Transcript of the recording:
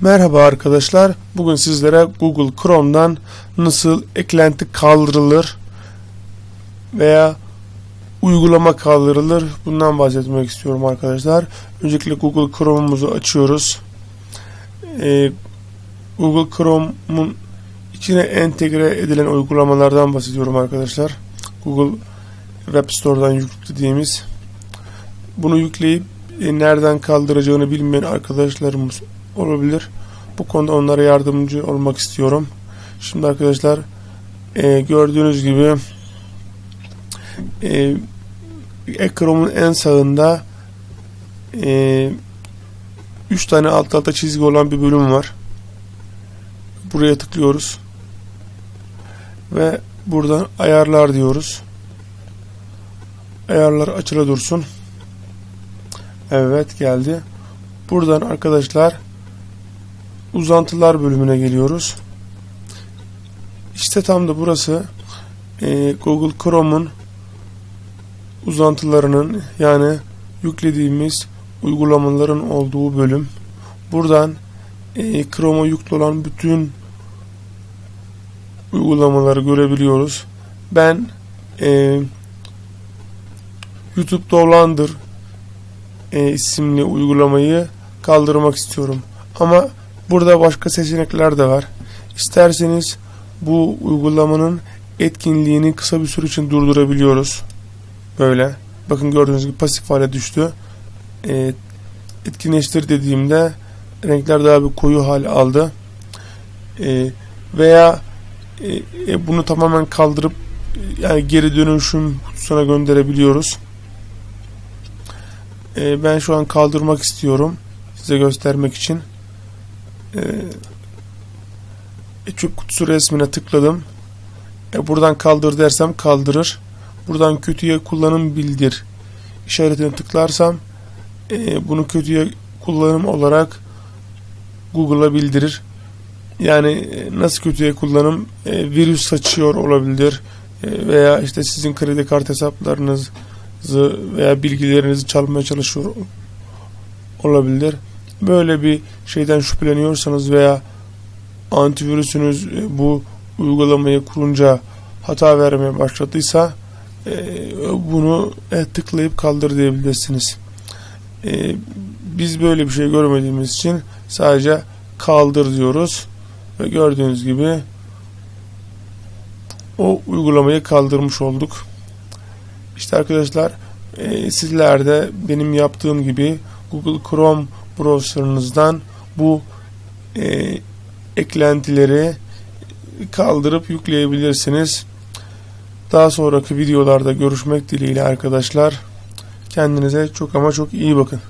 Merhaba arkadaşlar. Bugün sizlere Google Chrome'dan nasıl eklenti kaldırılır veya uygulama kaldırılır bundan bahsetmek istiyorum arkadaşlar. Öncelikle Google Chrome'umuzu açıyoruz. Ee, Google Chrome'un içine entegre edilen uygulamalardan bahsediyorum arkadaşlar. Google Web Store'dan yüklediğimiz. Bunu yükleyip e, nereden kaldıracağını bilmeyen arkadaşlarımız olabilir. Bu konuda onlara yardımcı olmak istiyorum. Şimdi arkadaşlar e, gördüğünüz gibi e, ekranın en sağında 3 e, üç tane alt alta çizgi olan bir bölüm var. Buraya tıklıyoruz. Ve buradan ayarlar diyoruz. Ayarlar açılı dursun. Evet geldi. Buradan arkadaşlar uzantılar bölümüne geliyoruz. İşte tam da burası e, Google Chrome'un uzantılarının yani yüklediğimiz uygulamaların olduğu bölüm. Buradan e, Chrome'a yüklü olan bütün uygulamaları görebiliyoruz. Ben e, YouTube Dolandır e, isimli uygulamayı kaldırmak istiyorum. Ama burada başka seçenekler de var. İsterseniz bu uygulamanın etkinliğini kısa bir süre için durdurabiliyoruz. Böyle. Bakın gördüğünüz gibi pasif hale düştü. E, etkinleştir dediğimde renkler daha bir koyu hal aldı. E, veya e, bunu tamamen kaldırıp yani geri dönüşüm kutusuna gönderebiliyoruz. E, ben şu an kaldırmak istiyorum. Size göstermek için. E, kutusu resmine tıkladım. E, buradan kaldır dersem kaldırır. Buradan kötüye kullanım bildir işaretine tıklarsam e, bunu kötüye kullanım olarak Google'a bildirir. Yani e, nasıl kötüye kullanım e, virüs saçıyor olabilir e, veya işte sizin kredi kart hesaplarınızı veya bilgilerinizi çalmaya çalışıyor olabilir. Böyle bir şeyden şüpheleniyorsanız veya antivirüsünüz e, bu uygulamayı kurunca hata vermeye başladıysa e, bunu e, tıklayıp kaldır diyebilirsiniz. Biz böyle bir şey görmediğimiz için sadece kaldır diyoruz ve gördüğünüz gibi o uygulamayı kaldırmış olduk. İşte arkadaşlar sizler de benim yaptığım gibi Google Chrome browserınızdan bu e, eklentileri kaldırıp yükleyebilirsiniz. Daha sonraki videolarda görüşmek dileğiyle arkadaşlar. Kendinize çok ama çok iyi bakın.